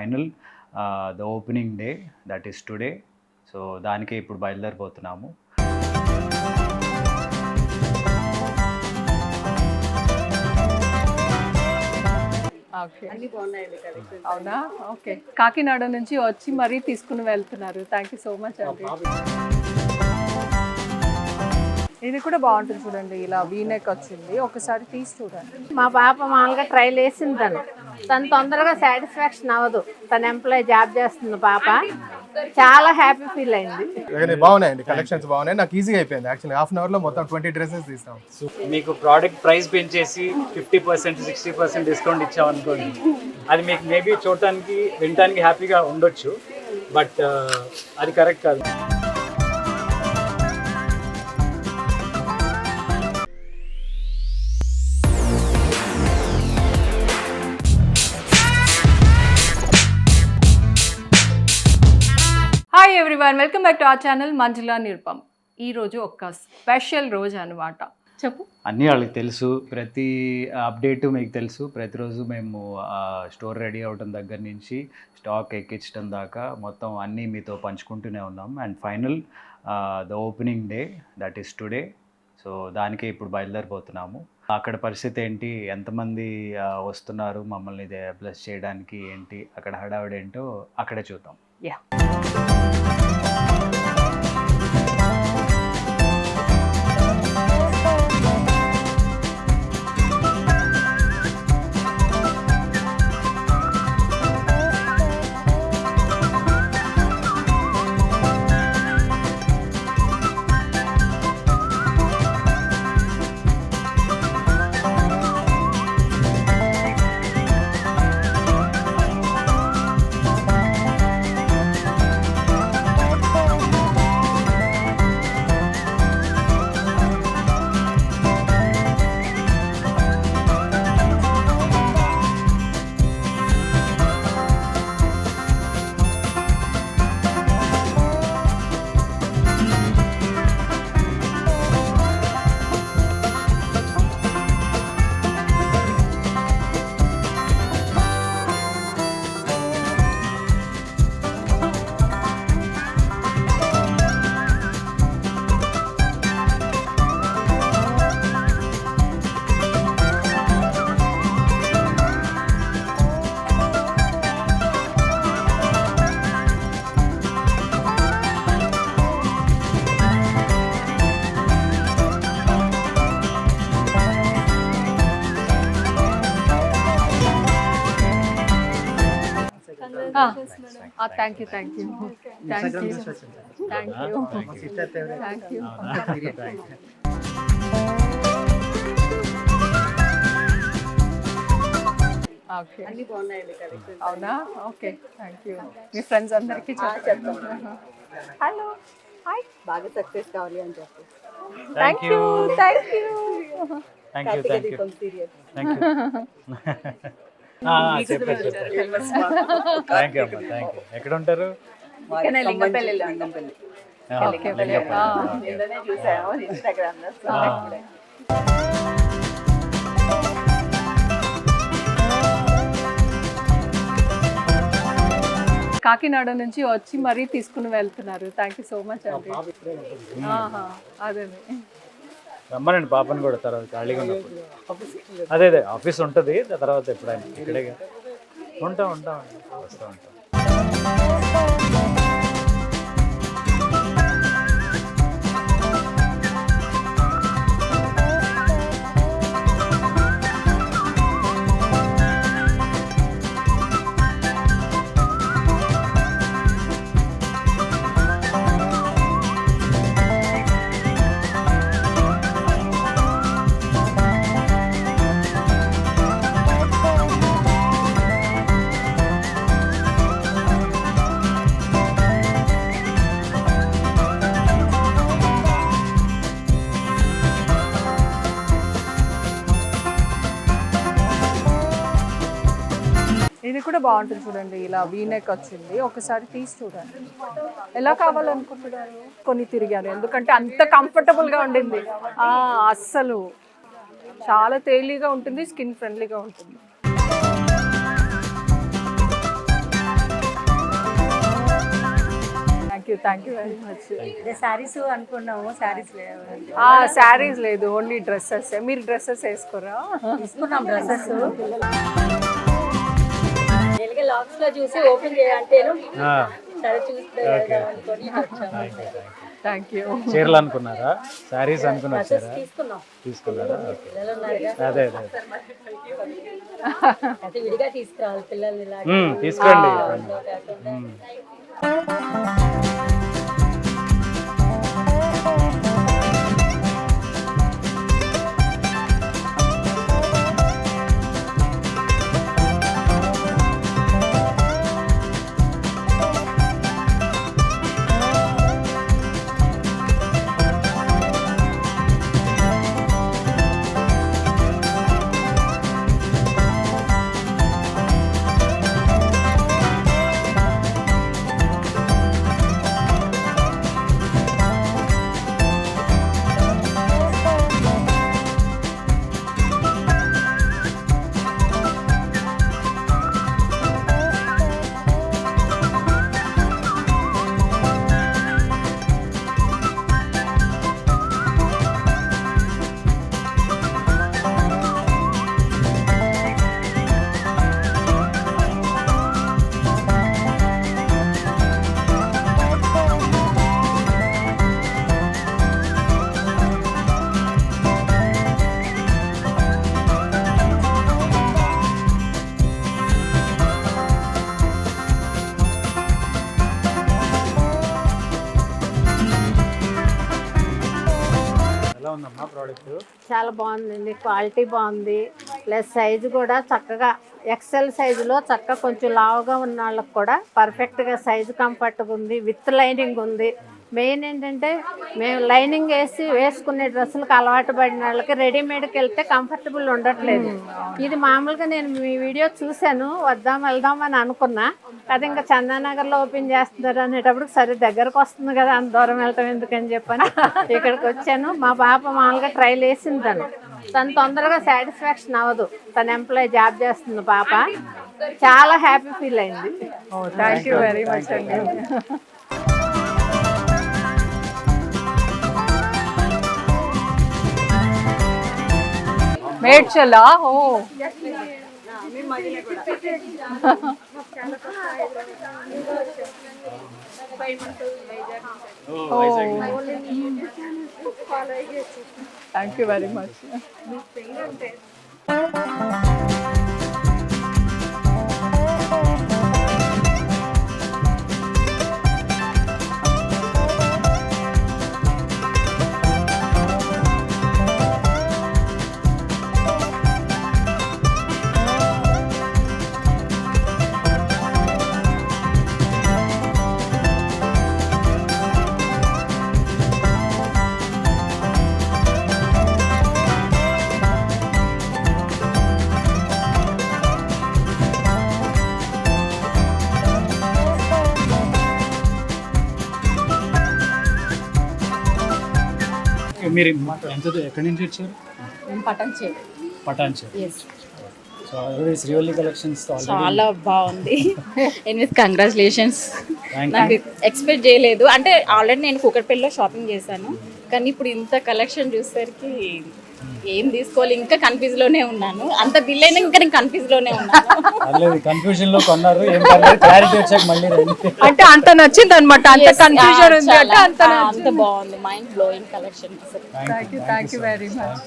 Final the opening day that is today so దానికే ఇప్పుడు బయలుదేరిపోతున్నాము అవునా? ఓకే కాకినాడ నుంచి వచ్చి మరీ తీసుకుని వెళ్తున్నారు. థ్యాంక్ యూ సో మచ్ అండి ఇది కూడా బాగుంటుంది చూడండి ఇలా వీనెక్ వచ్చింది. ఒకసారి తీసి చూడండి. మా పాప మామూలుగా ట్రైల్ వేసింది తను తను తొందరగా సాటిస్ఫాక్షన్ అవ్వదు. తను ఎంప్లాయ్ జాబ్ చేస్తుంది పాప. చాలా హ్యాపీ ఫీల్ అయింది. బాగున్నాయండి కలెక్షన్స్ బాగున్నాయి. నాకు ఈజీగా అయిపోయింది యాక్చువల్లీ హాఫ్ అన్ అవర్లో మొత్తం ట్వంటీ డ్రెస్సెస్ తీస్తాం. మీకు ప్రోడక్ట్ ప్రైస్ పెంచేసి fifty percent sixty percent discount ఇచ్చామనుకోండి అది మీకు మేబీ చూడటానికి వినటానికి హ్యాపీగా ఉండొచ్చు. బట్ అది కరెక్ట్ కాదు. Everyone welcome back to our channel Manjula Nirupam ఈ రోజు ఒక స్పెషల్ రోజు అనమాట చెప్పు. అన్నీ వాళ్ళకి తెలుసు. ప్రతి అప్డేట్ మీకు తెలుసు. ప్రతిరోజు మేము స్టోర్ రెడీ అవ్వడం దగ్గర నుంచి స్టాక్ ఎక్కించడం దాకా మొత్తం అన్నీ మీతో పంచుకుంటూనే ఉన్నాం. And final the opening day that is today so దానికే ఇప్పుడు బయలుదేరిపోతున్నాము. అక్కడ పరిస్థితి ఏంటి? ఎంతమంది ఆ, వస్తున్నారు? మమ్మల్ని బ్లెస్ చేయడానికి ఏంటి? అక్కడ హడావిడి ఏంటో అక్కడే చూద్దాం. Yeah thank you thank you thank you thank you thank you okay అన్ని బాగున్నాయండి కలెక్షన్ అవునా ఓకే థ్యాంక్ యూ మీ ఫ్రెండ్స్ అందరికీ చెప్తాను హలో హాయ్ బాగా సక్సెస్ కావాలి అని చెప్పి thank you thank you thank you thank you Deepam serial thank you చెప్పారు చెప్పారు థ్యాంక్ యూ అమ్మా థ్యాంక్ యూ ఎక్కడ ఉంటారు. కాకినాడ నుంచి వచ్చి మరీ తీసుకుని వెళ్తున్నారు. థ్యాంక్ యూ సో మచ్ అండి. అదే రమ్మనండి పాపని కూడా తర్వాత ఖాళీగా ఉన్నప్పుడు. అదే అదే ఆఫీస్ ఉంటుంది తర్వాత ఎప్పుడైనా ఇక్కడే ఉంటా ఉంటాం ఉంటాం. అండి వస్తూ ఉంటాం. బాగుంటుంది చూడండి ఇలా వీనెక్ వచ్చింది. ఒకసారి తీసి చూడండి. ఎలా కావాలనుకుంటున్నారు? కొని తిరిగాను. ఎందుకంటే అంత కంఫర్టబుల్గా ఉండింది. అస్సలు. చాలా తేలిగా ఉంటుంది స్కిన్ ఫ్రెండ్లీగా ఉంటుంది. Thank you thank you very much అనుకున్నాము లేవు. లేదు ఓన్లీ డ్రెస్సెస్ మీరు డ్రెస్సెస్ వేసుకోరా? డ్రెస్సెస్ తెలుగు లాక్స్లో చూసి ఓపెన్ చేయాలంటేను సరే చూస్తే అనుకొని వచ్చాము థ్యాంక్ యూ చీరలు అనుకున్నారా? శారీస్ అనుకుని వచ్చారా? తీసుకున్నాం. తీసుకున్నారా? అదే అదే. అయితే విడిగా తీసుకురావాలి పిల్లలు ఇలా మ్మ్, తీసుకోండి చాలా బాగుందండి. క్వాలిటీ బాగుంది. ప్లస్ సైజు కూడా చక్కగా ఎక్సెల్ సైజులో చక్కగా కొంచెం లావుగా ఉన్న వాళ్ళకి కూడా పర్ఫెక్ట్గా సైజు కంఫర్ట్గా ఉంది. విత్ లైనింగ్ ఉంది. మెయిన్ ఏంటంటే మేము లైనింగ్ వేసి వేసుకునే డ్రెస్సులకు అలవాటు పడిన వాళ్ళకి రెడీమేడ్కి వెళ్తే కంఫర్టబుల్ ఉండట్లేదు. ఇది మామూలుగా నేను మీ వీడియో చూశాను వద్దాం వెళ్దాం అని అనుకున్నా. అది ఇంకా చందానగర్లో ఓపెన్ చేస్తున్నారు అనేటప్పుడు సరే దగ్గరకు వస్తుంది కదా అంత దూరం వెళ్తాం ఎందుకని చెప్పని ఇక్కడికి వచ్చాను. మా పాప మామూలుగా ట్రైల్ వేసింది తను. తను తొందరగా సాటిస్ఫాక్షన్ అవ్వదు. తన ఎంప్లాయ్ జాబ్ చేస్తుంది పాప. చాలా హ్యాపీ ఫీల్ అయింది. థ్యాంక్ యూ వెరీ మచ్ అండి. మేడ్చలా oh thank you very much మీరు ఎంత ఎక్కడి నుంచి వచ్చారు? పటం చేయాలి Patancheru. So already Srivalli collections చాలా బాగుంది. ఎనీవేస్ కంగ్రాచులేషన్స్ నాకు ఎక్స్పెక్ట్ చేయలేదు. అంటే ఆల్రెడీ నేను కుకట్పల్లిలో షాపింగ్ చేశాను. కానీ ఇప్పుడు ఇంత కలెక్షన్ చూసేసరికి ఏం తీసుకోవాలి? ఇంకా కన్ఫ్యూజ్లోనే ఉన్నాను. అంత బిల్ అయినా ఇంకా నేను కన్ఫ్యూజ్లోనే ఉన్నాను. కన్ఫ్యూజన్లో కొన్నారు క్లారిటీ వచ్చాక మళ్ళీ అంటే అంత నచ్చింది అనమాట అంత కన్ఫ్యూజన్ ఉంది అంటే అంత అంత బాగుంది. Mind blowing collection thank you thank you very much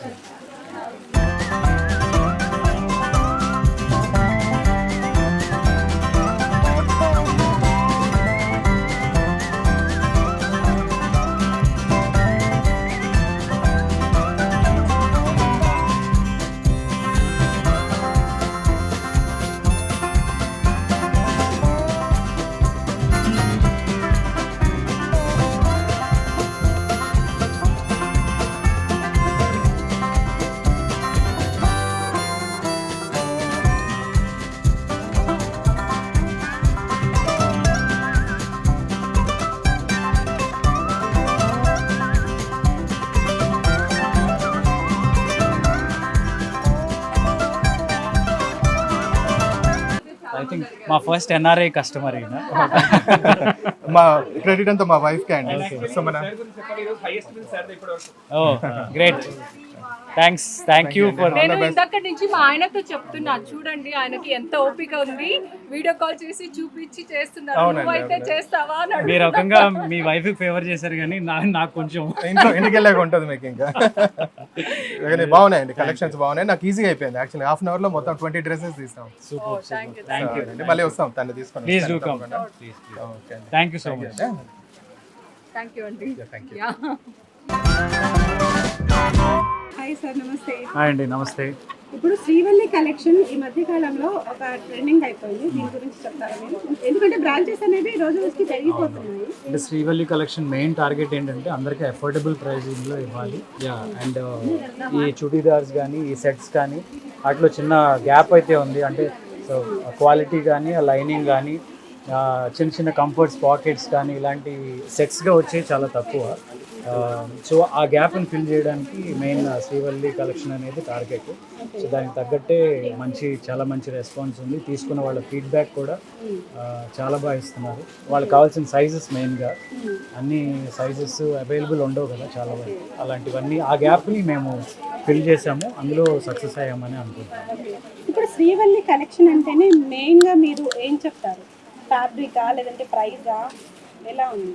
మా ఫస్ట్ ఎన్ఆర్ఐ కస్టమర్ అయినా మా క్రెడిట్ అంతా మా వైఫ్ కే అండి. సో మన ఓ great thanks thank you for నేను ఇందాక నుంచి మా ఆయనతో చెప్తున్నా చూడండి ఆయనకి ఎంత ఓపిక ఉంది. వీడియో కాల్ చేసి చూపించి చేస్తున్నారు. అవునండి, నువ్వైతే చేస్తావా మీరు రకంగా మీ వైఫ్ ఫేవర్ చేశారు కానీ నా నాకు కొంచెం ఇంట్లో ఇంటికి వెళ్ళాక ఉంటుంది మీకు ఇంకా. కానీ బాగున్నాయండి కలెక్షన్స్ బాగున్నాయి. నాకు ఈజీగా అయిపోయింది. యాక్చువల్లీ హాఫ్ అన్ అవర్లో మొత్తం ట్వంటీ డ్రెస్సెస్ తీస్తాం. సూపర్. థ్యాంక్ యూ అండి మళ్ళీ వస్తాం తను తీసుకొని please do come okay thank you so much thank you అండి. Thank you. హాయ్ సార్ నమస్తే హాయ్ అండి. నమస్తే. ఇప్పుడు శ్రీవల్లి కలెక్షన్ ఈ మధ్య కాలంలో ఒక ట్రెండింగ్ అయిపోయింది. దీని గురించి చెప్తారా మీరు? ఎందుకంటే బ్రాంచెస్ అనేవి రోజు రోజుకి పెరిగిపోతున్నాయి. అంటే శ్రీవల్లి కలెక్షన్ మెయిన్ టార్గెట్ ఏంటంటే అందరికీ అఫోర్డబుల్ ప్రైజింగ్లో ఇవ్వాలి. యా అండ్ ఈ చుడీదార్స్ కానీ ఈ సెట్స్ కానీ వాటిలో చిన్న గ్యాప్ అయితే ఉంది. అంటే సో క్వాలిటీ కానీ ఆ లైనింగ్ కానీ చిన్న చిన్న కంఫర్ట్స్ పాకెట్స్ కానీ ఇలాంటి సెట్స్గా వచ్చే చాలా తక్కువ. సో ఆ గ్యాప్ని ఫిల్ చేయడానికి మెయిన్ శ్రీవల్లి కలెక్షన్ అనేది టార్గెట్ సో దానికి తగ్గట్టే మంచి చాలా మంచి రెస్పాన్స్ ఉంది. తీసుకున్న వాళ్ళ ఫీడ్బ్యాక్ కూడా చాలా బాగా ఇస్తున్నారు. వాళ్ళకి కావాల్సిన సైజెస్ మెయిన్గా అన్ని సైజెస్ అవైలబుల్ ఉండవు కదా చాలా వరకు. అలాంటివన్నీ ఆ గ్యాప్ని మేము ఫిల్ చేసాము అందులో సక్సెస్ అయ్యామని అనుకుంటున్నాం. ఇప్పుడు శ్రీవల్లి కలెక్షన్ అంటేనే మెయిన్గా మీరు ఏం చెప్తారు? ఫ్యాబ్రికా లేదంటే ప్రైజా ఎలా ఉంది?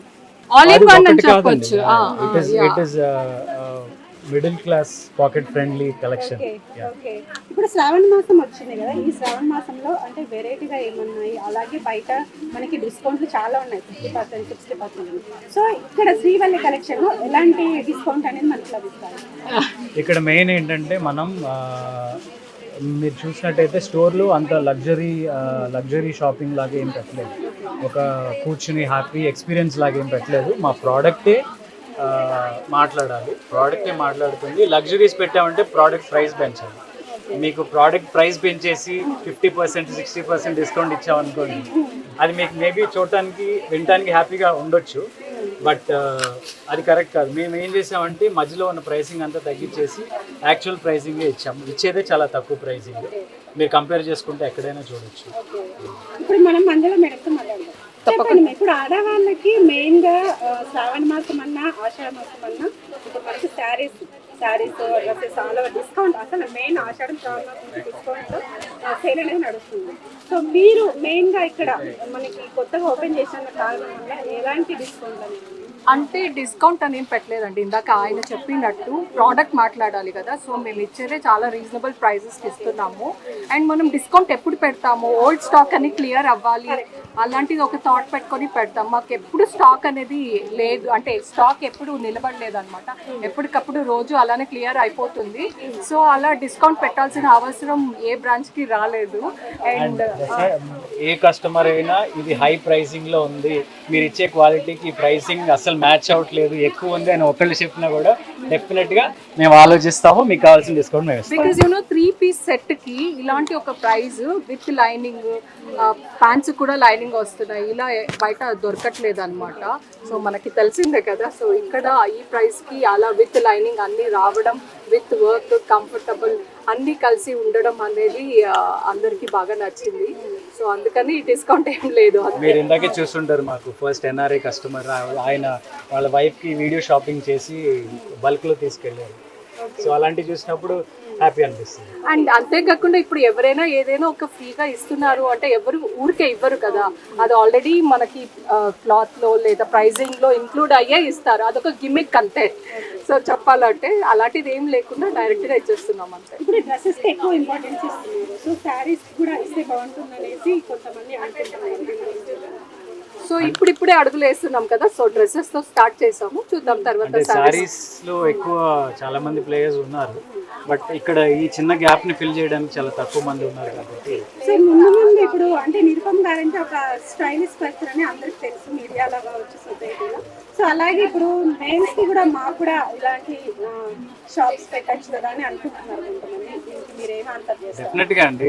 ఆల్ ఇన్ అది వన్ అని. చెప్పొచ్చు. It is. It is middle class pocket friendly collection okay okay ఇప్పుడు శ్రావణ మాసం వచ్చింది కదా. ఈ శ్రావణ మాసంలో అంటే వెరైటీగా ఏమన్నాయి? అలాగే బయట మనకి డిస్కౌంట్లు చాలా ఉన్నాయి. Fifty percent sixty percent so ఇక్కడ శ్రీవల్లి కలెక్షన్లో ఎలాంటి డిస్కౌంట్ అనేది మనకి లభిస్తాయి? ఇక్కడ మెయిన్ ఏంటంటే మనం మీరు చూసినట్టయితే స్టోర్లో అంత లగ్జరీ లగ్జరీ షాపింగ్ లాగా ఏం పెట్టలేదు. ఒక కూర్చుని హ్యాపీ ఎక్స్పీరియన్స్ లాగా ఏం పెట్టలేదు. మా ప్రోడక్టే మాట్లాడాలి. ప్రోడక్టే మాట్లాడుతుంది. లగ్జరీస్ పెట్టామంటే ప్రోడక్ట్ ప్రైస్ పెంచాలి. మీకు ప్రోడక్ట్ ప్రైస్ పెంచేసి fifty percent sixty percent discount ఇచ్చామనుకోండి అది మీకు మేబీ చూడటానికి వినటానికి హ్యాపీగా ఉండొచ్చు. బట్ అది కరెక్ట్ కాదు. మేము ఏం చేసామంటే మధ్యలో ఉన్న ప్రైసింగ్ అంతా తగ్గించేసి యాక్చువల్ ప్రైసింగే ఇచ్చాము. ఇచ్చేదే చాలా తక్కువ ప్రైసింగ్. మీరు కంపేర్ చేసుకుంటే ఎక్కడైనా చూడొచ్చు. ఇప్పుడు మనం తప్పకుండా. ఇప్పుడు ఆడవాళ్ళకి మెయిన్గా శ్రావణ మాసం అన్నా ఆషాఢ మాసం అన్నా ఇప్పుడు మనకి శారీస్ శారీస్ డ్రెస్సెస్ చాలా డిస్కౌంట్ అసలు మెయిన్ ఆషాఢం శ్రావణ మాసం డిస్కౌంట్ సేల్ అనేది నడుస్తుంది. సో మీరు మెయిన్గా ఇక్కడ మనకి కొత్తగా ఓపెన్ చేసిన కారణం వల్ల ఎలాంటి డిస్కౌంట్ అనేది? అంటే డిస్కౌంట్ అని పెట్టలేదండి. ఇందాక ఆయన చెప్పినట్టు ప్రోడక్ట్ మాట్లాడాలి కదా. సో మేము ఇచ్చేదే చాలా రీజనబుల్ ప్రైజెస్కి ఇస్తున్నాము. అండ్ మనం డిస్కౌంట్ ఎప్పుడు పెడతాము? ఓల్డ్ స్టాక్ అని క్లియర్ అవ్వాలి. అలాంటిది ఒక థాట్ పెట్టుకొని పెడతాం. మాకు ఎప్పుడు స్టాక్ అనేది లేదు. అంటే స్టాక్ ఎప్పుడు నిలబడలేదు అనమాట ఎప్పటికప్పుడు రోజు అలానే క్లియర్ అయిపోతుంది. సో అలా డిస్కౌంట్ పెట్టాల్సిన అవసరం ఏ బ్రాంచ్కి రాలేదు. అండ్ ఏ కస్టమర్ అయినా ఇది హై ప్రైసింగ్లో ఉంది. మీరు ఇచ్చే క్వాలిటీకి ప్రైసింగ్ అసలు మ్యాచ్ అవ్వట్లేదు ఎక్కువ ఉంది అని ఒకళ్ళు చెప్పినా కూడా డెఫినెట్గా మేము ఆలోచిస్తాము మీకు కావాల్సిన డిస్కౌంట్ మేము బికాజ్ యూనో త్రీ పీస్ సెట్కి ఇలాంటి ఒక ప్రైస్ విత్ లైనింగ్ ప్యాంట్స్ కూడా లైనింగ్ వస్తున్నాయి. ఇలా బయట దొరకట్లేదు అనమాట సో మనకి తెలిసిందే కదా. సో ఇక్కడ ఈ ప్రైస్కి అలా విత్ లైనింగ్ అన్ని రావడం విత్ వర్క్ కంఫర్టబుల్ అన్ని కలిసి ఉండడం అనేది అందరికీ బాగా నచ్చింది. సో అందుకని డిస్కౌంట్ ఏం లేదు. మీరు ఇందాకే చూస్తుంటారు మాకు ఫస్ట్ ఎన్ఆర్ఐ కస్టమర్ ఆయన వాళ్ళ వైఫ్కి వీడియో షాపింగ్ చేసి బల్క్లో తీసుకెళ్ళారు. సో అలాంటివి చూసినప్పుడు హ్యాపీ అనిపిస్తుంది. అండ్ అంతేకాకుండా ఇప్పుడు ఎవరైనా ఏదైనా ఒక ఫ్రీగా ఇస్తున్నారు అంటే ఎవరు ఊరికే ఇవ్వరు కదా. అది ఆల్రెడీ మనకి క్లాత్లో లేదా ప్రైజింగ్లో ఇంక్లూడ్ అయ్యే ఇస్తారు. అదొక గిమిక్ అంతే. సో చెప్పాలంటే అలాంటిది ఏం లేకుండా డైరెక్ట్గా ఇచ్చేస్తున్నాం అంతే. ఇప్పుడు డ్రెస్సెస్ ఎక్కువ ఇంపార్టెన్స్ ఇస్తున్నారు. సో శారీస్ కూడా ఇస్తే బాగుంటుంది అనేసి కొంతమంది. సో ఇప్పుడు ఇప్పుడే అడుగులు వేస్తున్నాం కదా సో డ్రెస్సెస్తో స్టార్ట్ చేసాము. చూద్దాం తర్వాత. సారీస్లో ఎక్కువ చాలా మంది ప్లేయర్స్ ఉన్నారు. బట్ ఇక్కడ ఈ చిన్న గ్యాప్ని ఫిల్ చేయడానికి చాలా తక్కువ మంది ఉన్నారు కాబట్టి సో ముందు ముందు ఇప్పుడు అంటే నిరుపమ్ గారంటే ఒక స్టైలిష్ పర్సన్ అని అందరికి తెలుసు మీడియాలో కావచ్చు సొసైటీలో సో అలాగే ఇప్పుడు మెయిన్స్కి కూడా మాకు కూడా ఇలాంటి షాప్స్ పెట్టచ్చు కదా అని అనుకుంటున్నారు కొంతమంది. దీనికి మీరు ఏం ఆన్సర్ చేస్తారు? డెఫినెట్గా అండి.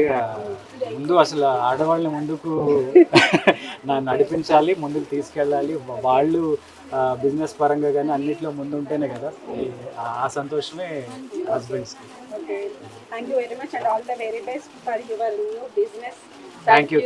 ముందు అసలు ఆడవాళ్ళని ముందుకు నడిపించాలి ముందుకు తీసుకెళ్ళాలి. వాళ్ళు బిజినెస్ పరంగా కానీ అన్నిట్లో ముందు ఉంటేనే కదా ఆ సంతోషమే హస్బెండ్స్కి okay. Thank you very much and all the very best for your new business thank you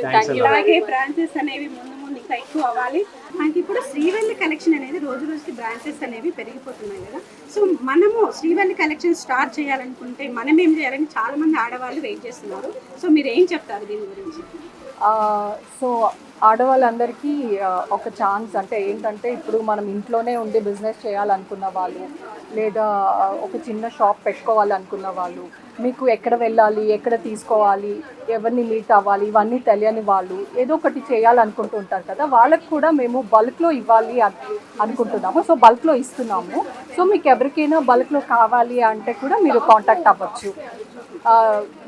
అలాగే బ్రాంచెస్ అనేవి ముందు ముందు ఇంకా ఎక్కువ అవ్వాలి. మనకి ఇప్పుడు శ్రీవల్లి కలెక్షన్ అనేది రోజు రోజుకి బ్రాంచెస్ అనేవి పెరిగిపోతున్నాయి కదా. సో మనము శ్రీవల్లి కలెక్షన్ స్టార్ట్ చేయాలనుకుంటే మనం ఏం చేయాలని చాలా మంది ఆడవాళ్ళు వెయిట్ చేస్తున్నారు. సో మీరు ఏం చెప్తారు దీని గురించి? సో ఆడవాళ్ళందరికీ ఒక ఛాన్స్ అంటే ఏంటంటే ఇప్పుడు మనం ఇంట్లోనే ఉండి బిజినెస్ చేయాలనుకున్న వాళ్ళు లేదా ఒక చిన్న షాప్ పెట్టుకోవాలనుకున్న వాళ్ళు మీకు ఎక్కడ వెళ్ళాలి ఎక్కడ తీసుకోవాలి ఎవరిని మీట్ అవ్వాలి ఇవన్నీ తెలియని వాళ్ళు ఏదో ఒకటి చేయాలనుకుంటూ ఉంటారు కదా వాళ్ళకి కూడా మేము బల్క్లో ఇవ్వాలి అనుకుంటున్నాము. సో బల్క్లో ఇస్తున్నాము. సో మీకు ఎవరికైనా బల్క్లో కావాలి అంటే కూడా మీరు కాంటాక్ట్ అవ్వచ్చు.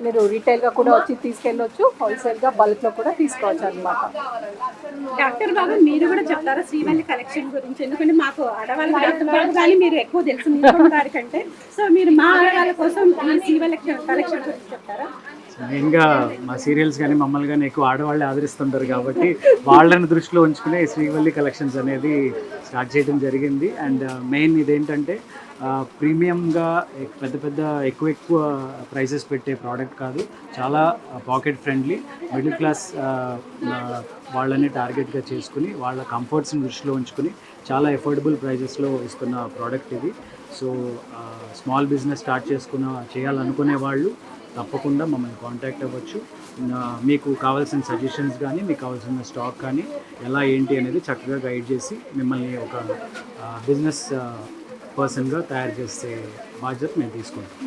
మీరు రీటైల్గా కూడా వచ్చి తీసుకెళ్ళొచ్చు హోల్సేల్గా బల్క్లో కూడా తీసుకోవచ్చు అనమాట డాక్టర్ బాబు మీరు కూడా చెప్తారా శ్రీవల్లి కలెక్షన్ గురించి? ఎందుకంటే మాకు ఆడవాళ్ళ డాక్టర్ బాబు కానీ మీరు ఎక్కువ తెలుసు మీరు గారి కంటే. సో మీరు మా ఆడవాళ్ళ కోసం ఈ శ్రీవల్లి కలెక్షన్ గురించి చెప్తారా? మెయిన్గా మా సీరియల్స్ కానీ మమ్మల్ని కానీ ఎక్కువ ఆడవాళ్ళే ఆదరిస్తుంటారు కాబట్టి వాళ్ళని దృష్టిలో ఉంచుకునే శ్రీవల్లి కలెక్షన్స్ అనేది స్టార్ట్ చేయడం జరిగింది. అండ్ మెయిన్ ఇదేంటంటే ప్రీమియంగా పెద్ద పెద్ద ఎక్కువ ఎక్కువ ప్రైసెస్ పెట్టే ప్రోడక్ట్ కాదు. చాలా పాకెట్ ఫ్రెండ్లీ మిడిల్ క్లాస్ వాళ్ళని టార్గెట్గా చేసుకుని వాళ్ళ కంఫర్ట్స్ని దృష్టిలో ఉంచుకుని చాలా ఎఫోర్డబుల్ ప్రైజెస్లో ఇస్తున్న ప్రోడక్ట్ ఇది. సో స్మాల్ బిజినెస్ స్టార్ట్ చేసుకున్న చేయాలనుకునే వాళ్ళు తప్పకుండా మమ్మల్ని కాంటాక్ట్ అవ్వచ్చు. మీకు కావాల్సిన సజెషన్స్ కానీ మీకు కావాల్సిన స్టాక్ కానీ ఎలా ఏంటి అనేది చక్కగా గైడ్ చేసి మిమ్మల్ని ఒక బిజినెస్ పర్సన్గా తయారు చేసే బాధ్యత మేము తీసుకుంటాం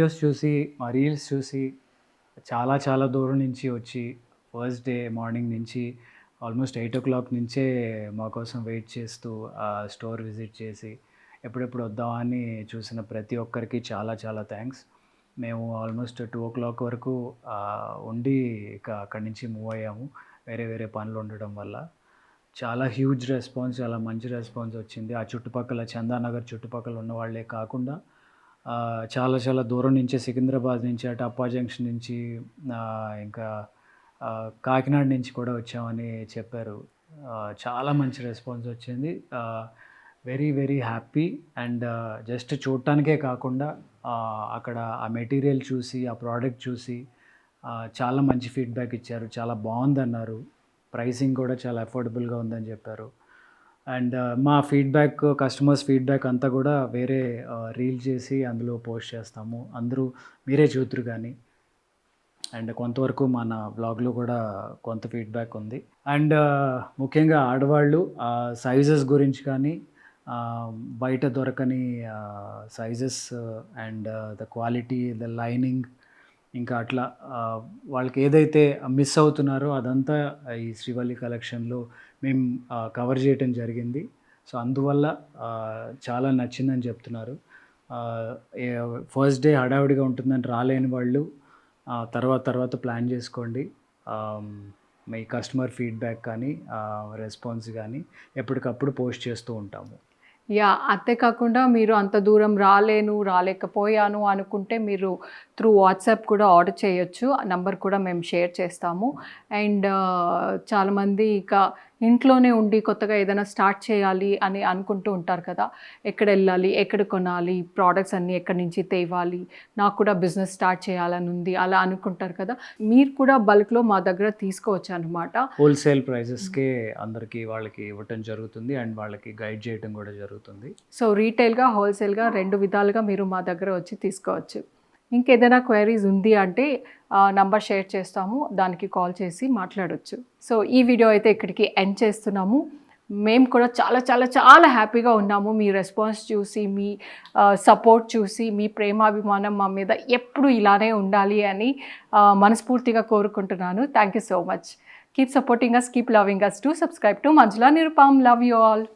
వీడియోస్ చూసి మా రీల్స్ చూసి చాలా చాలా దూరం నుంచి వచ్చి ఫస్ట్ డే మార్నింగ్ నుంచి ఆల్మోస్ట్ ఎయిట్ ఓ క్లాక్ నుంచే మా కోసం వెయిట్ చేస్తూ ఆ స్టోర్ విజిట్ చేసి ఎప్పుడెప్పుడు వద్దామా అని చూసిన ప్రతి ఒక్కరికి చాలా చాలా థ్యాంక్స్. మేము ఆల్మోస్ట్ టూ ఓ క్లాక్ వరకు ఉండి ఇక అక్కడి నుంచి మూవ్ అయ్యాము వేరే వేరే పనులు ఉండడం వల్ల. చాలా హ్యూజ్ రెస్పాన్స్ చాలా మంచి రెస్పాన్స్ వచ్చింది. ఆ చుట్టుపక్కల చందానగర్ చుట్టుపక్కల ఉన్న వాళ్ళే కాకుండా చాలా చాలా దూరం నుంచి సికింద్రాబాద్ నుంచి అటు అప్పా జంక్షన్ నుంచి ఇంకా కాకినాడ నుంచి కూడా వచ్చామని చెప్పారు. చాలా మంచి రెస్పాన్స్ వచ్చింది. Very very happy. And just చూడటానికే కాకుండా అక్కడ ఆ మెటీరియల్ చూసి ఆ ప్రోడక్ట్ చూసి చాలా మంచి ఫీడ్బ్యాక్ ఇచ్చారు. చాలా బాగుందన్నారు. ప్రైసింగ్ కూడా చాలా అఫోర్డబుల్గా ఉందని చెప్పారు. అండ్ మా ఫీడ్బ్యాక్ కస్టమర్స్ ఫీడ్బ్యాక్ అంతా కూడా వేరే రీల్ చేసి అందులో పోస్ట్ చేస్తాము. అందరూ మీరే చూతురు కానీ. అండ్ కొంతవరకు మన బ్లాగ్లో కూడా కొంత ఫీడ్బ్యాక్ ఉంది. అండ్ ముఖ్యంగా ఆడవాళ్ళు సైజెస్ గురించి కానీ బయట దొరకని sizes and the quality the lining ఇంకా అట్లా వాళ్ళకి ఏదైతే మిస్ అవుతున్నారో అదంతా ఈ శ్రీవల్లి కలెక్షన్లో మేము కవర్ చేయటం జరిగింది. సో అందువల్ల చాలా నచ్చిందని చెప్తున్నారు. ఫస్ట్ డే హడావిడిగా ఉంటుందని రాలేని వాళ్ళు తర్వాత తర్వాత ప్లాన్ చేసుకోండి. మీ కస్టమర్ ఫీడ్బ్యాక్ కానీ రెస్పాన్స్ కానీ ఎప్పటికప్పుడు పోస్ట్ చేస్తూ ఉంటాము. యా అంతేకాకుండా మీరు అంత దూరం రాలేను రాలేకపోయాను అనుకుంటే మీరు త్రూ వాట్సాప్ కూడా ఆర్డర్ చేయొచ్చు. ఆ నంబర్ కూడా మేము షేర్ చేస్తాము. అండ్ చాలామంది ఇక ఇంట్లోనే ఉండి కొత్తగా ఏదైనా స్టార్ట్ చేయాలి అని అనుకుంటూ ఉంటారు కదా. ఎక్కడ వెళ్ళాలి ఎక్కడ కొనాలి ప్రోడక్ట్స్ అన్నీ ఎక్కడి నుంచి తేవాలి నాకు కూడా బిజినెస్ స్టార్ట్ చేయాలని ఉంది అలా అనుకుంటారు కదా. మీరు కూడా బల్క్లో మా దగ్గర తీసుకోవచ్చు అనమాట హోల్సేల్ ప్రైజెస్కే అందరికీ వాళ్ళకి ఇవ్వటం జరుగుతుంది అండ్ వాళ్ళకి గైడ్ చేయటం కూడా జరుగుతుంది. సో రీటైల్గా హోల్సేల్గా రెండు విధాలుగా మీరు మా దగ్గర వచ్చి తీసుకోవచ్చు. ఇంకేదైనా క్వైరీస్ ఉంది అంటే నంబర్ షేర్ చేస్తాము దానికి కాల్ చేసి మాట్లాడొచ్చు. సో ఈ వీడియో అయితే ఇక్కడికి ఎండ్ చేస్తున్నాము. మేము కూడా చాలా చాలా చాలా హ్యాపీగా ఉన్నాము. మీ రెస్పాన్స్ చూసి మీ సపోర్ట్ చూసి మీ ప్రేమాభిమానం మా మీద ఎప్పుడు ఇలానే ఉండాలి అని మనస్ఫూర్తిగా కోరుకుంటున్నాను. Thank you so much keep supporting us keep loving us to subscribe to Manjula Nirupam love you all